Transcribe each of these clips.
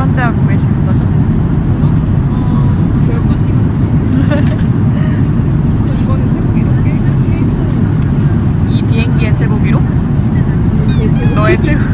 번째 하고 계시는 거죠? 어, 12시간째. 이거는 체력 이렇게 이 비행기의 최고 기록? 제 제목 너의. 최고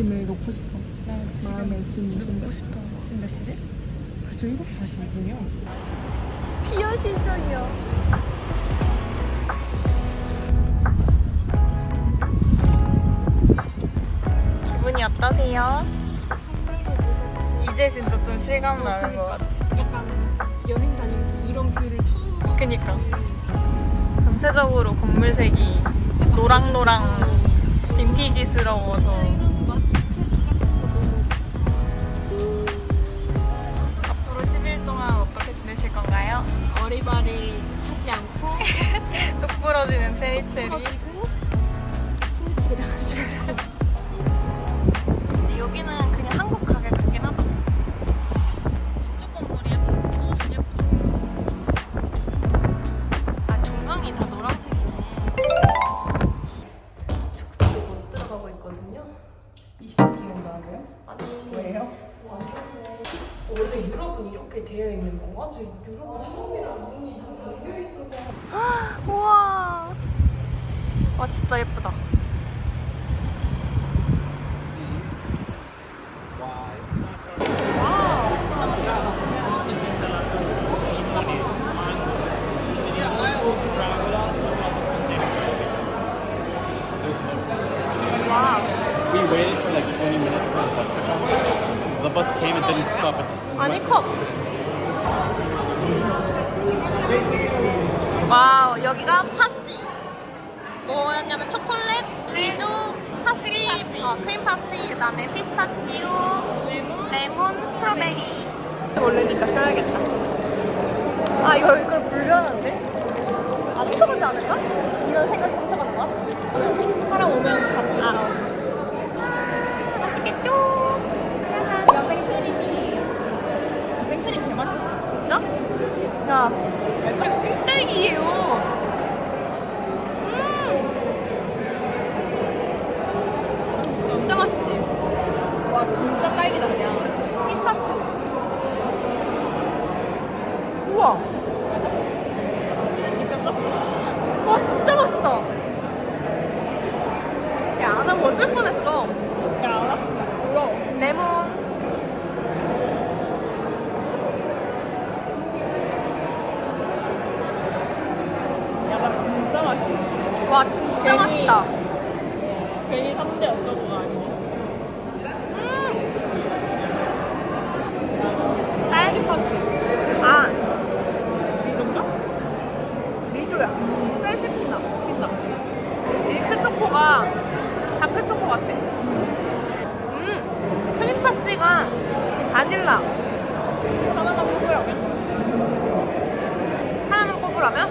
짐을 놓고 싶어. 마음에 짐이 놓고 싶어. 지금 몇 시지? 벌써 7시 42분이야. 피어 실전이요. 기분이 어떠세요? 이제 진짜 좀 실감 나는 것 같아. 약간 여행 다니면서 이런 뷰를 처음 봐. 그니까 전체적으로 건물색이 노랑노랑 빈티지스러워서 지내실 건가요? 어리바리 하지 않고 똑 부러지는 체리체리 터지고 스위치 당하지 않고 여기는 진짜 예쁘다. We waited for like 20 minutes for the bus to come. The bus came and didn't stop. It just 아니 컵. 와우 여기가 파시. 뭐였냐면 초콜릿, 리조, 파시, 어, 크림 파시, 그다음에 피스타치오, 레몬, 레몬, 스트로베리. 원래니까 껴야겠다 아 이거 이걸 불려는데? 안 쳐보지 않을까? 이런 생각 상처가는 거야? 사람 오면 다 아. 맛있겠죠? 야 생크림이 생크림 개 맛있어 진짜? 야, 약간 생딸기예요 음 진짜 딸기다 그냥 피스타치오. 우와 미쳤어? 와 진짜 맛있다. 야 안 하면 어쩔 뻔했어 야 알았어 울어 레몬. 야나 진짜 맛있어 와 진짜 괜히- 맛있다. 괜히 3대 어쩌고가 아니네 딸기 파스 아 리조인가? 리조야. 꽤 씹힌다. 씹힌다. 밀크 초코가 다크 초코 같아. 음 크림 파스가 바닐라. 하나만 뽑으라면? 하나만 꼽으라면?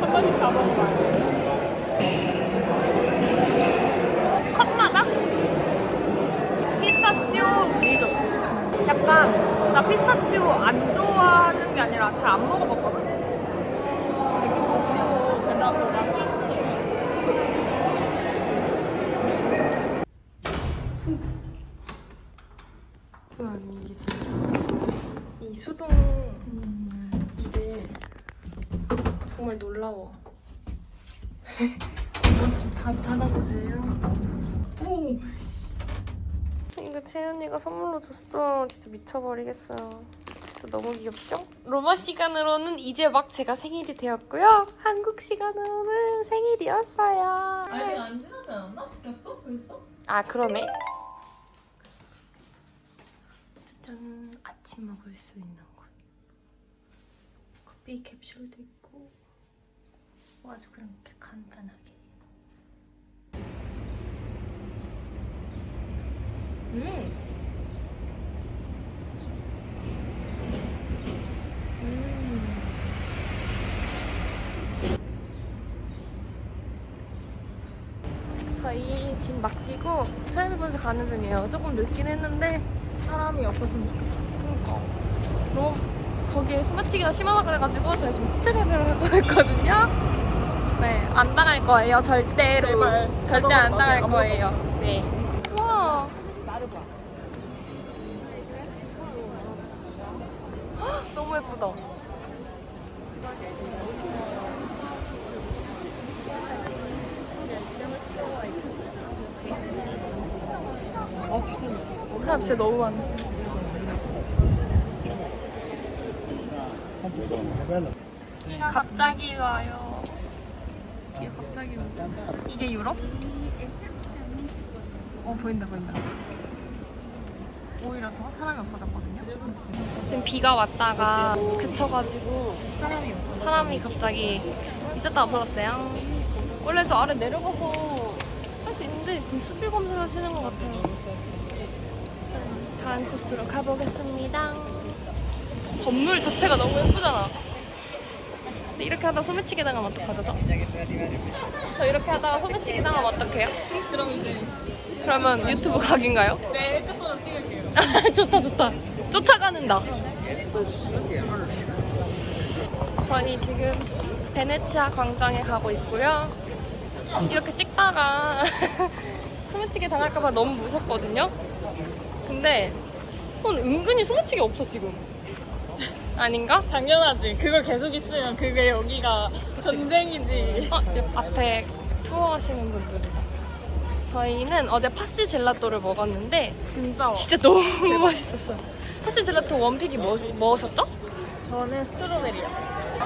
한 번씩 다 먹어봐 컵마다 피스타치오 리조. 약간 나 피스타치오 안 좋아하는 게 아니라 잘 안 먹어봤거든. 세윤이가 선물로 줬어. 진짜 미쳐버리겠어. 진짜 너무 귀엽죠? 로마 시간으로는 이제 막 제가 생일이 되었고요. 한국 시간으로는 생일이었어요. 아직 안 지나지 않았나? 지났어? 벌써? 아 그러네. 짠 아침 먹을 수 있는 것. 커피 캡슐도 있고 뭐 아주 그렇게 간단하게. 음. 음. 저희 짐 맡기고 트래블분스 가는 중이에요. 조금 늦긴 했는데 사람이 없었으면 좋겠다. 그러니까 너무 거기에 소매치기가 심하다 그래가지고 저희 지금 스트랩을 하고 있거든요. 네, 안 당할 거예요. 절대로. 제발. 절대 안 당할. 거예요. 네. 예쁘다. 사람 진짜 너무 많아. 갑자기 와요. 이게 갑자기 와. 이게 유럽? 어 보인다 보인다. 오히려 더 사람이 없어졌거든요. 지금 비가 왔다가 그쳐가지고 사람이 사람이 갑자기 있었다 없어졌어요. 원래 저 아래 내려가서 할 수 있는데 지금 수질 검사를 하시는 것 같아요. 다음 코스로 가보겠습니다. 건물 자체가 너무 예쁘잖아. 근데 이렇게 하다 가 소매치기 당하면 어떡하죠? 저 이렇게 하다가 소매치기 당하면 어떡해요? 그럼 이제 그러면 유튜브 각인가요? 내 좋다 좋다. 쫓아가는다. 저희 지금 베네치아 광장에 가고 있고요. 이렇게 찍다가 소매치기 당할까봐 너무 무섭거든요. 근데 어, 은근히 소매치기 없어 지금. 아닌가? 당연하지. 그거 계속 있으면 그게 여기가 전쟁이지. 어, 앞에 투어 하시는 분들이다 저희는 어제 파시 젤라또를 먹었는데 진짜. 진짜 너무 맛있었어요 파시 젤라또 원픽이 뭐, 뭐셨죠? 저는 스트로베리요.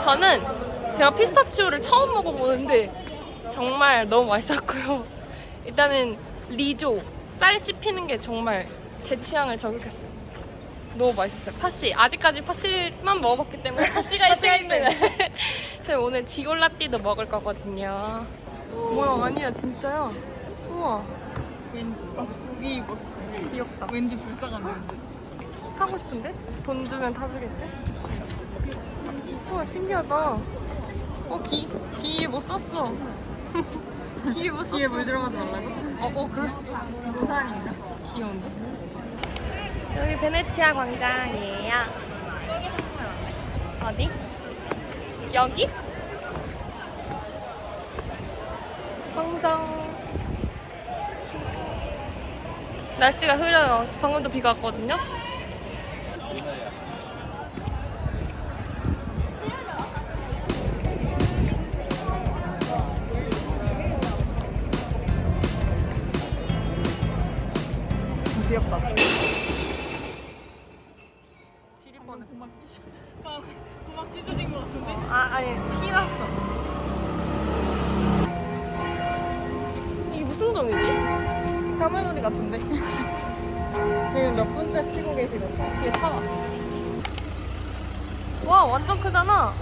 저는 제가 피스타치오를 처음 먹어보는데 정말 너무 맛있었고요. 일단은 리조 쌀 씹히는 게 정말 제 취향을 저격했어요. 너무 맛있었어요. 파시 아직까지 파시만 먹어봤기 때문에 파시가 있기 때문에 저희 오늘 지골라띠도 먹을 거거든요. 뭐야 아니야 진짜야. 우와 왠지 아, 국이 입었어. 귀엽다. 왠지 불쌍한 데. 타고 싶은데? 돈 주면 타주겠지? 그치. 우와, 신기하다. 어, 기, 기못 썼어. 기에 못 썼어. 귀에 물 들어가지 말라고? 어, 어, 그럴 수 있어. 무사한인가? 귀여운데? 여기 베네치아 광장이에요. 어디? 여기? 광장. 날씨가 흐려요. 방금도 비가 왔거든요. 귀엽다. 지리 뻔했어. 고막 찢 아, 고막 찢어진 것 같은데? 아, 아니, 피 났어. 이게 무슨 종이지? 샤넬놀이 같은데? 지금 몇 분째 치고 계시거든요. 뒤에 차. 와, 완전 크잖아.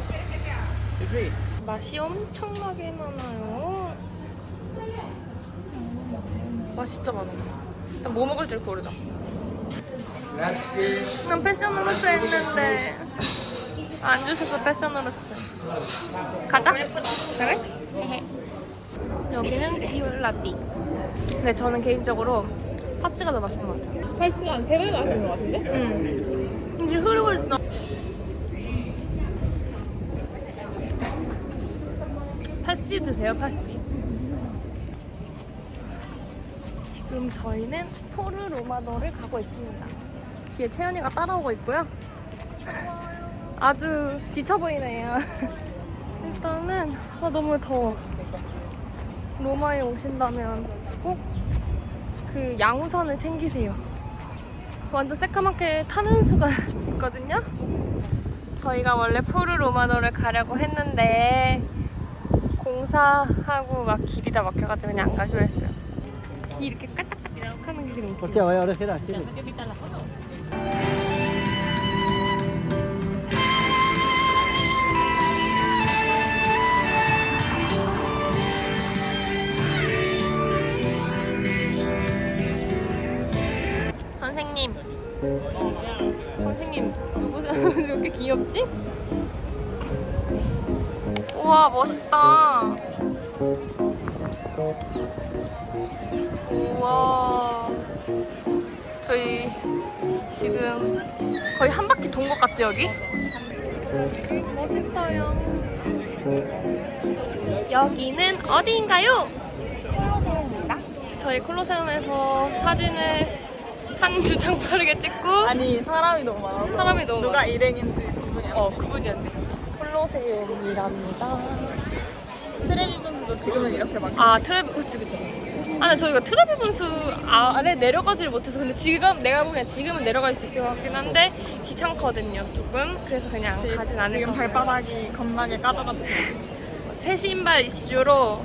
맛이 엄청나게 많아요. 맛 진짜 많아. 일단 뭐 먹을지 고르자. 난 패션 후르츠 했는데 안 주셔서 패션 후르츠. 가자. 그래? 여기는 디올라띠. 근데 저는 개인적으로 파스가 더 맛있는 것 같아요. 헬스가 한 3배 마시는 것 같은데? 응. 이제 흐르고 있어. 파시 드세요, 파시. 지금 저희는 포르 로마노를 가고 있습니다. 뒤에 채연이가 따라오고 있고요. 아주 지쳐 보이네요. 일단은 아, 너무 더워. 로마에 오신다면 꼭 그 양우선을 챙기세요. 완전 새까맣게 타는 수가 있거든요. 저희가 원래 포르 로마노를 가려고 했는데 공사하고 막 길이 다 막혀가지고 그냥 안 가기로 했어요. 길 이렇게 깔딱깔딱 하는 게 지금 Hostia, vaya, sí 선생님 누구세요? 왜 이렇게 귀엽지? 우와 멋있다. 우와 저희 지금 거의 한 바퀴 돈 것 같지 여기? 멋있어요. 여기는 어디인가요? 콜로세움입니다. 저희 콜로세움에서 사진을 한 두 장 빠르게 찍고 아니 사람이 너무 많아서 사람이 너무 누가 일행인지 구분이 안어 그분이었네. 콜로세움이랍니다. 트레비 분수도 지금은 이렇게 막 아 트래블 그치 그치. 아 근데 저희가 트래블 분수 아래 내려가지를 못해서 근데 지금 내가 보기엔 지금은 내려갈 수 있을 것 같긴 한데 귀찮거든요 조금. 그래서 그냥 지- 가진 않을 지금 것 같아요. 발바닥이 겁나게 까져가지고 새 신발 이슈로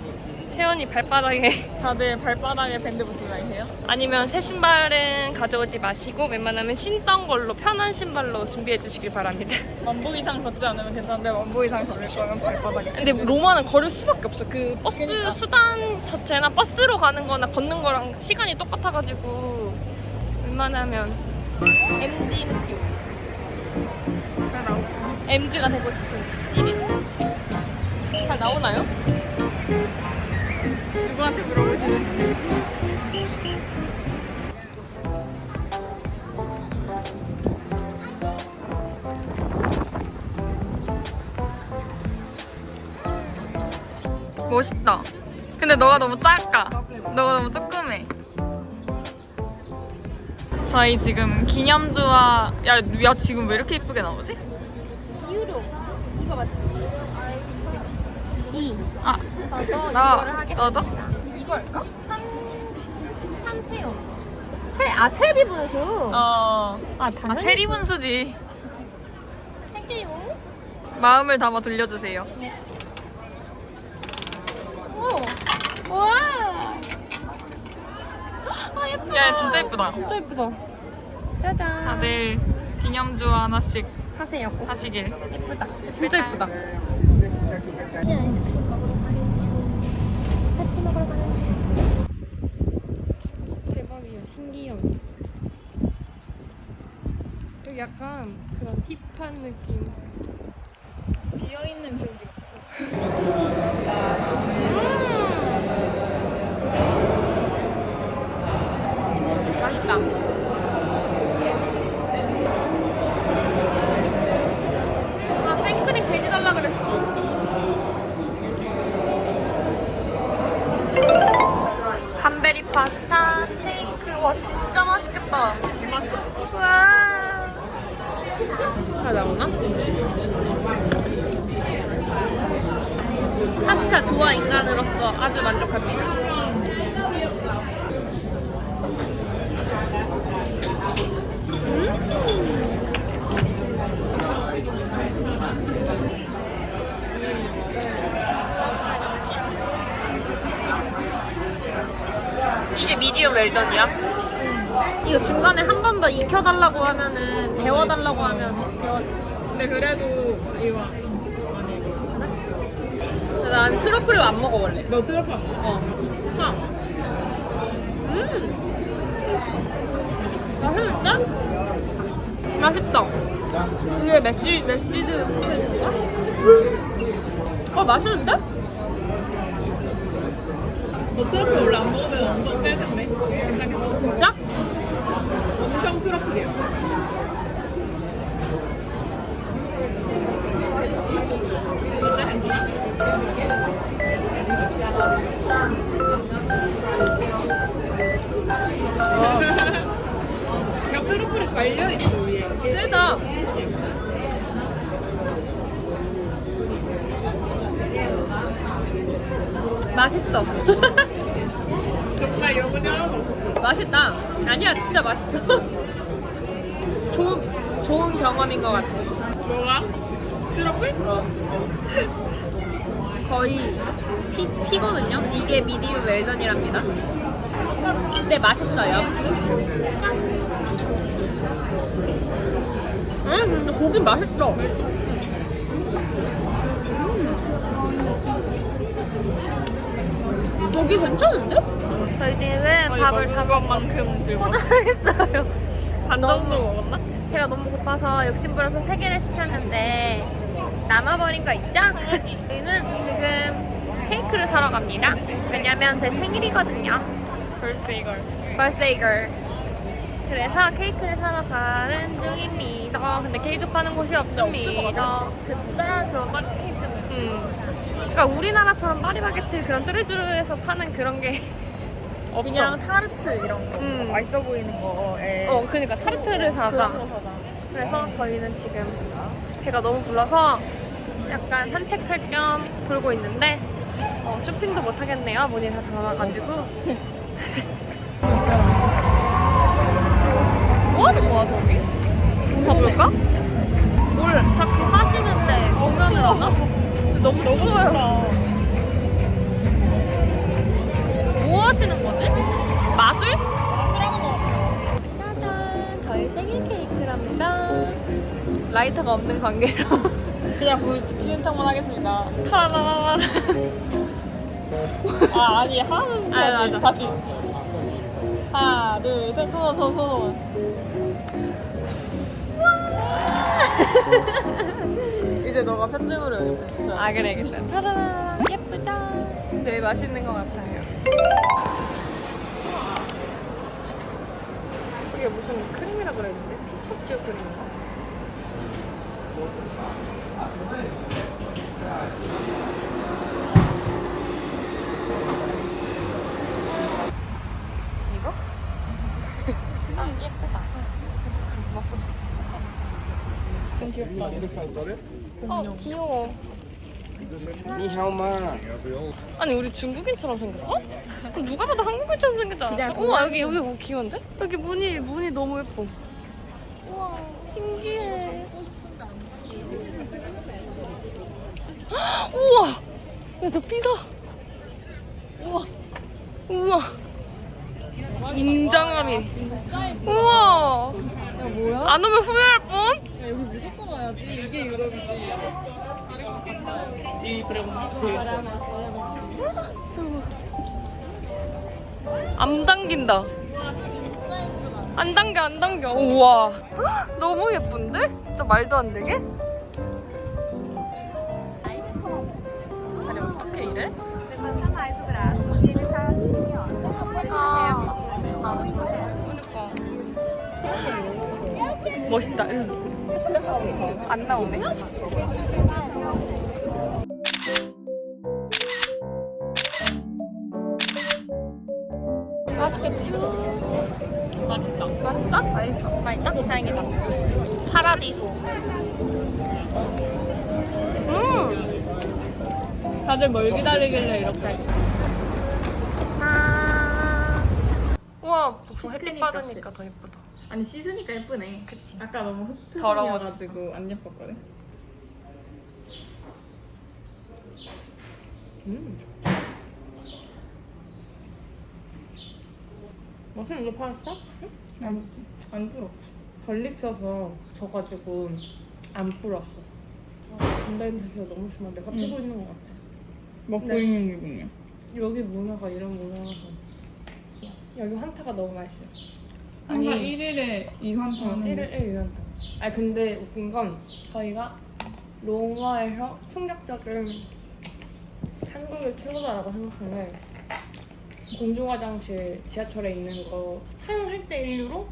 태연이 발바닥에 다들 발바닥에 밴드 붙이고 다니세요? 아니면 새 신발은 가져오지 마시고 웬만하면 신던 걸로 편한 신발로 준비해 주시길 바랍니다. 만보 이상 걷지 않으면 괜찮은데 만보 이상 걸릴 거면 발바닥에 근데 로마는 걸을 수밖에 없어. 그 버스 그러니까. 수단 자체나 버스로 가는 거나 걷는 거랑 시간이 똑같아가지고 웬만하면 MG 느낌. MG가 되고 싶은 1위. 잘 나오나요? 누구한테 물어보시는지 멋있다. 근데 너가 너무 작아. 너가 너무 조그매. 저희 지금 기념주와 야, 야 지금 왜 이렇게 이쁘게 나오지? 유로. 이거 맞지? 이. 아 저도 나- 이거를 하겠습니다. 너도? 이거 할까? 한, 한태요. 테, 아, 테레비 분수. 어. 아, 아 당연히 테리 분수지 할게요. 마음을 담아 돌려주세요 오. 와. 아, 예쁘다. 야 진짜 이쁘다 진짜 예쁘다. 짜잔. 다들 기념주 하나씩 하세요. 꼭. 하시길 예쁘다. 진짜 예쁘다. 아이스크림 먹으러 가는 중. 대박이야. 신기해. 여기 약간 그런 힙한 느낌. 비어있는 기억 파스타, 스테이크. 와, 진짜 맛있겠다. 와. 잘 나오나? 파스타 좋아 인간으로서 아주 만족합니다. 이게 미디엄 웰던이야? 이거 중간에 한 번 더 익혀달라고 하면은 데워달라고 하면 데워줘. 근데 그래도 이거 난 트러플을 안 먹어 원래. 너 트러플 어 향. 음. 맛있는데? 맛있다. 이게 메시 메시드? 어 맛있는데? 너 트러플 원래 안 먹으면 엄청 셀텐데 괜찮겠어? 진짜? 엄청 트러플이야 진짜 괜찮아? 그냥 트러플이 갈려있어 위에 세다. 맛있어. 정말 영혼이 하나도 없어 맛있다. 아니야, 진짜 맛있어. 좋은, 좋은 경험인 것 같아. 뭐가? 트러플? 거의 피, 피거든요. 이게 미디움 웰던이랍니다. 근데 맛있어요. 음, 근데 고기 맛있어. 음. 고기 괜찮은데? 저희 집은 밥을 다 것만큼 들고 포장했어요. 반 정도 먹었나? 제가 너무 고파서 욕심부려서 세 개를 시켰는데 남아버린 거 있죠? 저희는 지금 케이크를 사러 갑니다. 왜냐면 제 생일이거든요. birthday girl. 그래서 케이크를 사러 가는 중입니다. 근데 케이크 파는 곳이 없습니다. 진짜 그런 짜 케이크는. 음. 그러니까 우리나라처럼 파리바게트 그런 뚜레쥬르에서 파는 그런 게 없어. 그냥 타르트 이런 거 음. 맛있어 보이는 거에 어, 그러니까 타르트를 사자. 그런 거 사자. 그래서 저희는 지금 배가 너무 불러서 약간 산책할 겸 돌고 있는데 어, 쇼핑도 못 하겠네요. 문이 다 닫아가지고. 뭐 하는 거야 저기? 가볼까? 라이터가 없는 관계로 그냥 불 붙이는 척만 하겠습니다. 타라라라. 아 아니 하나 둘 아, 셋 맞아. 다시 하나 둘셋 손 손 손. 이제 너가 편집으로 옆에 붙여. 아 그래 알겠어요. 타라라 예쁘다. 네 맛있는 것 같아요. 이게 무슨 크림이라 그랬는데 피스타치오 크림인가? 이거? 아 예쁘다. 먹고 싶어. 어 귀여워. 아니 우리 중국인처럼 생겼어? 누가 봐도 한국인처럼 생겼잖아. 우와 여기 여기 뭐 귀여운데? 여기 문이 문이 너무 예뻐. 우와 신기해. 헉, 우와 야 저 피자. 우와 우와 인장함이. 우와. 뭐야? 안 오면 후회할 뻔. 야, 여기 무조건 와야지. 이게 유럽이지. Pregunté 안 당긴다. 안 당겨, 안 당겨. 우와. 헉, 너무 예쁜데? 진짜 말도 안 되게? 멋있다. 안 나오네. 맛있겠죠? 맛있다. 맛있어? 맛있어. 맛있다? 다행이다. 파라디소. 음! 다들 뭘 기다리길래 이렇게 했어? 아. 우와, 복숭 햇빛 받으니까 더 예쁘다. 아니 씻으니까 예쁘네. 그치. 아까 너무. 흩어져가지고 안 예뻤거든. 음. 맛있는 거 팔았어? 맛있지? 안 불어. 걸릭 써서 져가지고 안 불었어. 담배 냄새가 너무 심한데 내가 피고 있는 것 같아. 먹고 네. 있는 기분이야. 여기 문화가 이런 문화라서 여기 환타가 너무 맛있어. 아니 아니 1일에 이 환타 어, 하는데 1일 1 유연타. 아니 근데 웃긴 건 저희가 로마에서 충격적인 한국의 최고다라고 생각하는 공중 화장실 지하철에 있는 거 사용할 때 1유로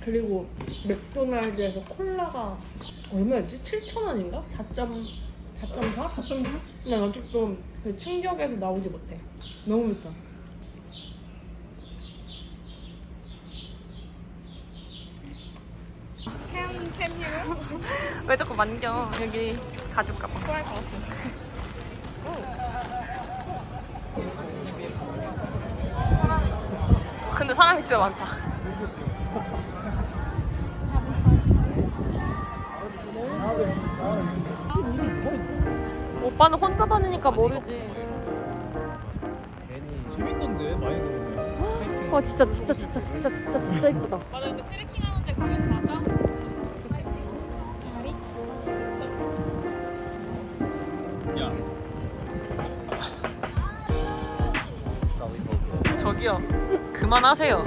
그리고 맥도날드에서 콜라가 얼마였지? 7,000원인가? 4.4? 4.4? 난 아직도 그 충격에서 나오지 못해. 너무 비싸. 왜 자꾸 만져? 여기 가죽 가방. 토할 것 같아. 근데 사람이 진짜 많다. 오빠는 혼자 다니니까 모르지. 재밌던데 많이 들으면. 와 진짜 진짜 진짜 진짜 진짜 진짜 이쁘다. 맞아 근데 트레킹 저기요. 그만하세요.